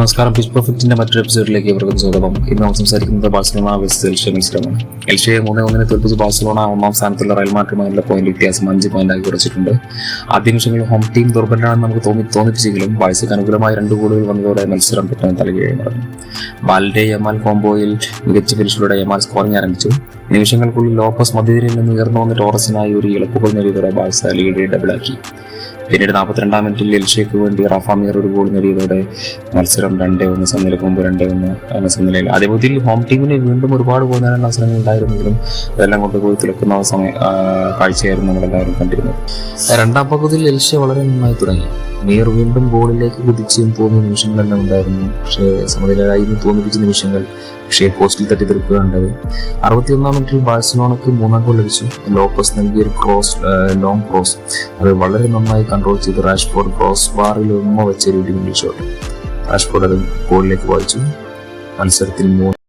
നമസ്കാരം. പിച്ച് പെർഫെക്റ്റിന്റെ മറ്റൊരു എപ്പിസോഡിലേക്ക് ഇവർക്കും സ്വാഗതം. ഇന്ന് നമ്മൾ സംസാരിക്കുന്നത് ബാഴ്സലോണ വേഴ്സസ് എൽഷ്യ മത്സരമാണ് എൽഷ്യ മൂന്ന് ഒന്നിനെ തോൽപ്പിച്ച് ബാഴ്സലോണ ഒന്നാം സ്ഥാനത്തുള്ള റയൽ മാഡ്രിഡുമായുള്ള പോയിന്റ് വ്യത്യാസം അഞ്ച് പോയിന്റായി കുറച്ചിട്ടുണ്ട്. ആദ്യ നിമിഷങ്ങളിൽ ഹോം ടീം ദുർബലാണെന്ന് നമുക്ക് തോന്നി തോന്നിപ്പിച്ചെങ്കിലും ബാഴ്സയ്ക്ക് അനുകൂലമായ രണ്ട് ഗോളുകൾ വന്നതോടെ മത്സരം പെട്ടെന്ന് തലകീഴായി മറന്നു ബാലിന്റെ യമാൽ കോംബോയിൽ മികച്ച ഫിനിഷിലൂടെ യമാൽ സ്കോറിംഗ് ആരംഭിച്ചു. നിമിഷങ്ങൾക്കുള്ളിൽ ലോപ്പസ് മധ്യനിരയിൽ നിന്ന് ഉയർന്നു വന്ന ടോറസിനായി ഒരു ഇളപ്പുകൾ നേടിയതോടെ ബാഴ്സ ലീഡ് ഡബിളാക്കി. പിന്നീട് നാൽപ്പത്തിരണ്ടാം മിനിറ്റിൽ എൽഷയ്ക്ക് വേണ്ടി റഫാമിയർ ഒരു ഗോൾ നേടിയതോടെ മത്സരം രണ്ടേ ഒന്ന് സമനില മുമ്പ് രണ്ടേ ഒന്ന് എന്ന സമനിലയിൽ. അതേപോലെ ഹോം ടീമിന് വീണ്ടും ഒരുപാട് ഗോൾ നേടാൻ അവസരങ്ങൾ ഉണ്ടായിരുന്നെങ്കിലും അതെല്ലാം കൊണ്ട് പോയി തിളക്കുന്ന സമയ കാഴ്ചയായിരുന്നു നമ്മളെല്ലാവരും കണ്ടിരുന്നത്. രണ്ടാം പകുതിയിൽ എൽഷ്യ വളരെ നന്നായി തുടങ്ങി. മീർ വീണ്ടും ഗോളിലേക്ക് കുതിച്ചും തോന്നിയ നിമിഷങ്ങളെല്ലാം ഉണ്ടായിരുന്നു. പക്ഷേ സമനിലയായി തോന്നിപ്പിച്ച നിമിഷങ്ങൾ. പക്ഷേ പോസ്റ്റിൽ തട്ടി തീർക്കുകയുണ്ടായത് അറുപത്തിയൊന്നാം മിനിറ്റിൽ ബാഴ്സലോണയ്ക്ക് മൂന്നാം ഗോൾ ലഭിച്ചു. ലോപ്പസ് നൽകിയ ഒരു ക്രോസ് ലോങ് ക്രോസ്. അത് വളരെ നന്നായി കൺട്രോൾ ചെയ്ത്. റാഷ്ഫോർഡ് ക്രോസ് ബാറിൽ ഉമ്മ വെച്ച ഒരു ഷോട്ട്. റാഷ്ഫോർഡ് അത് ഗോളിലേക്ക് വായിച്ചു. മത്സരത്തിൽ മൂന്ന്